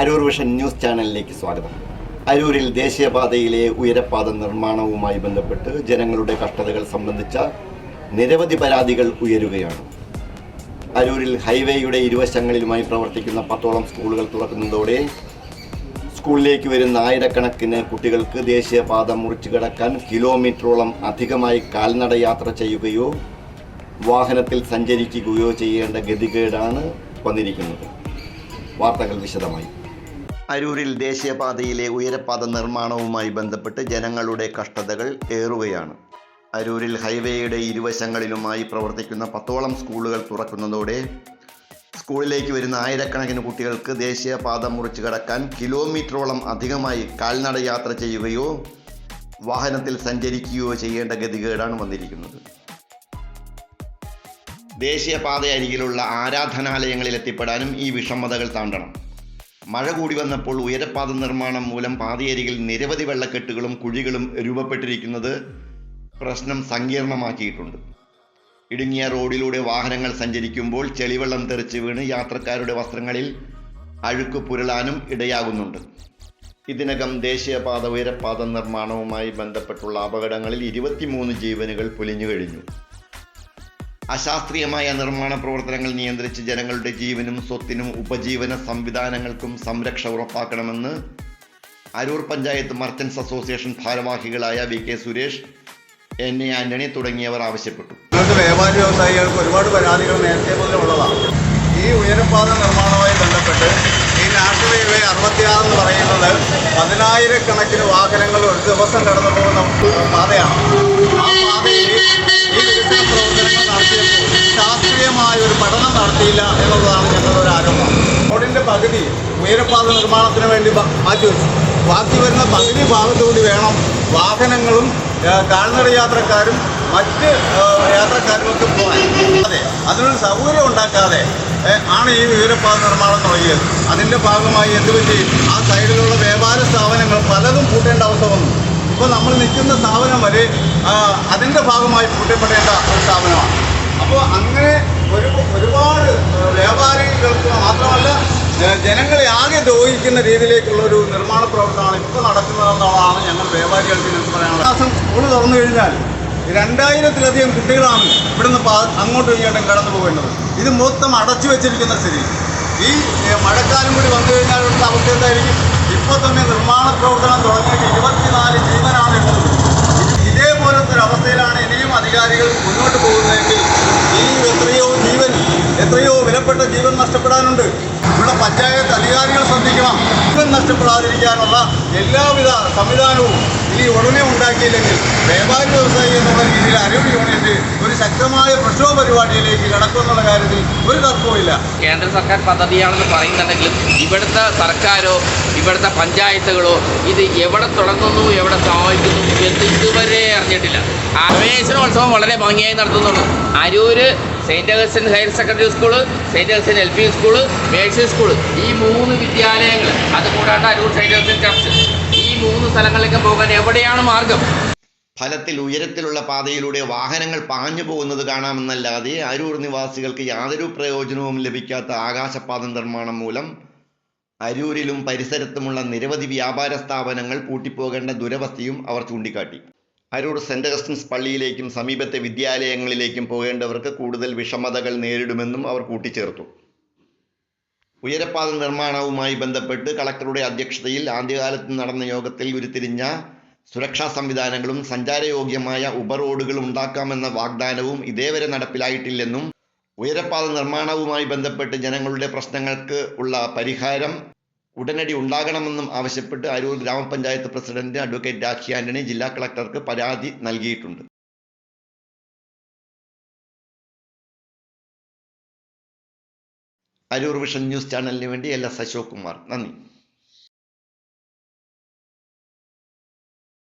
Aroor vision news ചാനലിലേക്ക് സ്വാഗതം. അരൂരിൽ ദേശീയപാതയിലെ ഉയരപ്പാത നിർമ്മാണവുമായി ബന്ധപ്പെട്ട് ജനങ്ങളുടെ കഷ്ടതകൾ സംബന്ധിച്ച നിരവധി പരാതികൾ ഉയരുകയാണ്. അരൂരിൽ ഹൈവേയുടെ ഇരുവശങ്ങളിലുമായി പ്രവർത്തിക്കുന്ന പത്തോളം സ്കൂളുകൾ തുറക്കുന്നതോടെ സ്കൂളിലേക്ക് വരുന്ന ആയിരക്കണക്കിന് കുട്ടികൾക്ക് ദേശീയപാത മുറിച്ചു കിടക്കാൻ കിലോമീറ്ററോളം അധികമായി കാൽനട യാത്ര ചെയ്യുകയോ വാഹനത്തിൽ സഞ്ചരിക്കുകയോ ചെയ്യേണ്ട ഗതികേടാണ് വന്നിരിക്കുന്നത്. വാർത്തകൾ വിശദമായി. അരൂരിൽ ദേശീയപാതയിലെ ഉയരപാത നിർമ്മാണവുമായി ബന്ധപ്പെട്ട് ജനങ്ങളുടെ കഷ്ടതകൾ ഏറുകയാണ്. അരൂരിൽ ഹൈവേയുടെ ഇരുവശങ്ങളിലുമായി പ്രവർത്തിക്കുന്ന പത്തോളം സ്കൂളുകൾ തുറക്കുന്നതോടെ സ്കൂളിലേക്ക് വരുന്ന ആയിരക്കണക്കിന് കുട്ടികൾക്ക് ദേശീയപാത മുറിച്ചു കടക്കാൻ കിലോമീറ്ററോളം അധികമായി കാൽനട യാത്ര ചെയ്യുകയോ വാഹനത്തിൽ സഞ്ചരിക്കുകയോ ചെയ്യേണ്ട ഗതികേടാണ് വന്നിരിക്കുന്നത്. ദേശീയപാത അരികിലുള്ള ആരാധനാലയങ്ങളിൽ എത്തിപ്പെടാനും ഈ വിഷമതകൾ താണ്ടണം. മഴ കൂടി വന്നപ്പോൾ ഉയരപ്പാത നിർമ്മാണം മൂലം പാതയരികിൽ നിരവധി വെള്ളക്കെട്ടുകളും കുഴികളും രൂപപ്പെട്ടിരിക്കുന്നത് പ്രശ്നം സങ്കീർണമാക്കിയിട്ടുണ്ട്. ഇടുങ്ങിയ റോഡിലൂടെ വാഹനങ്ങൾ സഞ്ചരിക്കുമ്പോൾ ചെളിവെള്ളം തെറിച്ച് വീണ് യാത്രക്കാരുടെ വസ്ത്രങ്ങളിൽ അഴുക്ക് പുരളാനും ഇടയാകുന്നുണ്ട്. ഇതിനകം ദേശീയപാത ഉയരപ്പാത നിർമ്മാണവുമായി ബന്ധപ്പെട്ടുള്ള അപകടങ്ങളിൽ ഇരുപത്തിമൂന്ന് ജീവനുകൾ പൊലിഞ്ഞു കഴിഞ്ഞു. അശാസ്ത്രീയമായ നിർമ്മാണ പ്രവർത്തനങ്ങൾ നിയന്ത്രിച്ച് ജനങ്ങളുടെ ജീവനും സ്വത്തിനും ഉപജീവന സംവിധാനങ്ങൾക്കും സംരക്ഷ ഉറപ്പാക്കണമെന്ന് അരൂർ പഞ്ചായത്ത് മർച്ചൻസ് അസോസിയേഷൻ ഭാരവാഹികളായ V K Suresh N A Antony തുടങ്ങിയവർ ആവശ്യപ്പെട്ടു. വ്യാപാരി വ്യവസായികൾക്ക് ഒരുപാട് പരാതികൾ നേരത്തെ മുതലേ ഉള്ളതാണ് ഈ ഉയരപാത നിർമ്മാണവുമായി ബന്ധപ്പെട്ട് ഈ നാഷണൽ ഹൈവേ അറുപത്തിയാറ് എന്ന് പറയുന്നത് പതിനായിരക്കണക്കിന് വാഹനങ്ങൾ ഒരു ദിവസം കടന്നു പോകുന്ന പാതയാണ്. ആ പാതയിൽ നടത്തിയില്ല എന്നുള്ളതാണ് ഞങ്ങളുടെ ഒരു ആരോപണം. റോഡിന്റെ പകുതി ഉയരപ്പാത നിർമ്മാണത്തിന് വേണ്ടി മാറ്റി മാറ്റിവെച്ചു ബാക്കി വരുന്ന പകുതി ഭാഗത്തുകൂടി വേണം വാഹനങ്ങളും കാൽനട യാത്രക്കാരും മറ്റ് യാത്രക്കാരുമൊക്കെ പോകാൻ. അതെ അതിനൊരു സൗകര്യം ഉണ്ടാക്കാതെ ആണ് ഈ വിവരപ്പാത നിർമ്മാണം തുടങ്ങിയത്. അതിന്റെ ഭാഗമായി എന്ത് പറ്റി? ആ സൈഡിലുള്ള വ്യാപാര സ്ഥാപനങ്ങൾ പലതും പൂട്ടേണ്ട അവസ്ഥ വന്നു. ഇപ്പോൾ നമ്മൾ നിൽക്കുന്ന സ്ഥാപനം വരെ അതിന്റെ ഭാഗമായി പൂട്ടപ്പെടേണ്ട ഒരു സ്ഥാപനമാണ്. അപ്പോൾ അങ്ങനെ ഒരു ഒരുപാട് വ്യാപാരികൾക്ക് മാത്രമല്ല ജനങ്ങളെ ആകെ ദ്രോഹിക്കുന്ന രീതിയിലേക്കുള്ള ഒരു നിർമ്മാണ പ്രവർത്തനമാണ് ഇപ്പോൾ നടക്കുന്നതെന്നുള്ളതാണ് ഞങ്ങൾ വ്യാപാരികൾക്ക് ഞങ്ങൾക്ക് പറയാനുള്ളത്. മാസം സ്കൂൾ തുറന്നു കഴിഞ്ഞാൽ രണ്ടായിരത്തിലധികം കുട്ടികളാണ് ഇവിടുന്ന് അങ്ങോട്ടും ഇങ്ങോട്ടും കടന്നു പോകേണ്ടത് ഇത് മൊത്തം അടച്ചു വെച്ചിരിക്കുന്ന സ്ഥിതി. ഈ മഴക്കാലം കൂടി വന്നു കഴിഞ്ഞാൽ അവസ്ഥ എന്തായിരിക്കും? ഇപ്പോൾ തന്നെ നിർമ്മാണ പ്രവർത്തനം തുടങ്ങിയിട്ട് ഇരുപത്തിനാല് ജീവനാണ് എടുത്തത് ഇത് ഇതേപോലത്തെ ഒരു അവസ്ഥയിലാണ് ഇനിയും അധികാരികൾ മുന്നോട്ട് പോകുന്നതെങ്കിൽ ഈ എത്രയോ ജീവൻ എത്രയോ വിലപ്പെട്ട ജീവൻ നഷ്ടപ്പെടാനുണ്ട്. ഇവിടെ പഞ്ചായത്ത് അധികാരികൾ ശ്രദ്ധിക്കണം. ജീവൻ നഷ്ടപ്പെടാതിരിക്കാനുള്ള എല്ലാവിധ സംവിധാനവും ഇനി ഉടനെ ഉണ്ടാക്കിയില്ലെങ്കിൽ വ്യാപാരി വ്യവസായി എന്നുള്ള രീതിയിൽ അരൂർ യൂണിയന്റ് ഒരു ശക്തമായ പ്രക്ഷോഭ പരിപാടിയിലേക്ക് കടക്കുമെന്നുള്ള കാര്യത്തിൽ ഒരു തർക്കവുമില്ല കേന്ദ്ര സർക്കാർ പദ്ധതിയാണെന്ന് പറയുന്നുണ്ടെങ്കിലും ഇവിടുത്തെ സർക്കാരോ ഇവിടുത്തെ പഞ്ചായത്തുകളോ ഇത് എവിടെ തുടങ്ങുന്നു എവിടെ സമാപിക്കുന്നു എന്ന് ഇതുവരെ അറിഞ്ഞിട്ടില്ല. പ്രവേശനോത്സവം വളരെ ഭംഗിയായി നടത്തുന്നുള്ളൂ Aroor saint Augustine higher secondary school saint Augustine L P school Mercy school ഈ മൂന്ന് വിദ്യാലയങ്ങൾ അതുകൂടാണ്ട് അരൂർ സെയിന്റ് അഗസ്റ്റിൻ ചർച്ച്. ഈ മൂന്ന് സ്ഥലങ്ങളിലേക്ക് പോകാൻ എവിടെയാണ് മാർഗം? ഫലത്തിൽ ഉയരത്തിലുള്ള പാതയിലൂടെ വാഹനങ്ങൾ പാഞ്ഞു പോകുന്നത് കാണാമെന്നല്ലാതെ അരൂർ നിവാസികൾക്ക് യാതൊരു പ്രയോജനവും ലഭിക്കാത്ത ആകാശപാത നിർമ്മാണം മൂലം അരൂരിലും പരിസരത്തുമുള്ള നിരവധി വ്യാപാര സ്ഥാപനങ്ങൾ പൂട്ടിപ്പോകേണ്ട ദുരവസ്ഥയും അവർ ചൂണ്ടിക്കാട്ടി. അരൂർ സെന്റ് അഗസ്റ്റിൻസ് പള്ളിയിലേക്കും സമീപത്തെ വിദ്യാലയങ്ങളിലേക്കും പോകേണ്ടവർക്ക് കൂടുതൽ വിഷമതകൾ നേരിടുമെന്നും അവർ കൂട്ടിച്ചേർത്തു. ഉയരപ്പാത നിർമ്മാണവുമായി ബന്ധപ്പെട്ട് കളക്ടറുടെ അധ്യക്ഷതയിൽ ആദ്യകാലത്ത് നടന്ന യോഗത്തിൽ ഉരുത്തിരിഞ്ഞ സുരക്ഷാ സംവിധാനങ്ങളും സഞ്ചാരയോഗ്യമായ ഉപറോഡുകൾ ഉണ്ടാക്കാമെന്ന വാഗ്ദാനവും ഇതേവരെ നടപ്പിലായിട്ടില്ലെന്നും ഉയരപ്പാത നിർമ്മാണവുമായി ബന്ധപ്പെട്ട് ജനങ്ങളുടെ പ്രശ്നങ്ങൾക്ക് ഉള്ള പരിഹാരം ഉടനടി ഉണ്ടാകണമെന്നും ആവശ്യപ്പെട്ട് അരൂർ ഗ്രാമപഞ്ചായത്ത് പ്രസിഡന്റ് അഡ്വക്കേറ്റ് രാഖി ആന്റണി ജില്ലാ കളക്ടർക്ക് പരാതി നൽകിയിട്ടുണ്ട്. അരൂർ വിഷൻ ന്യൂസ് ചാനലിന് വേണ്ടി എൽ എസ് അശോക് കുമാർ. നന്ദി.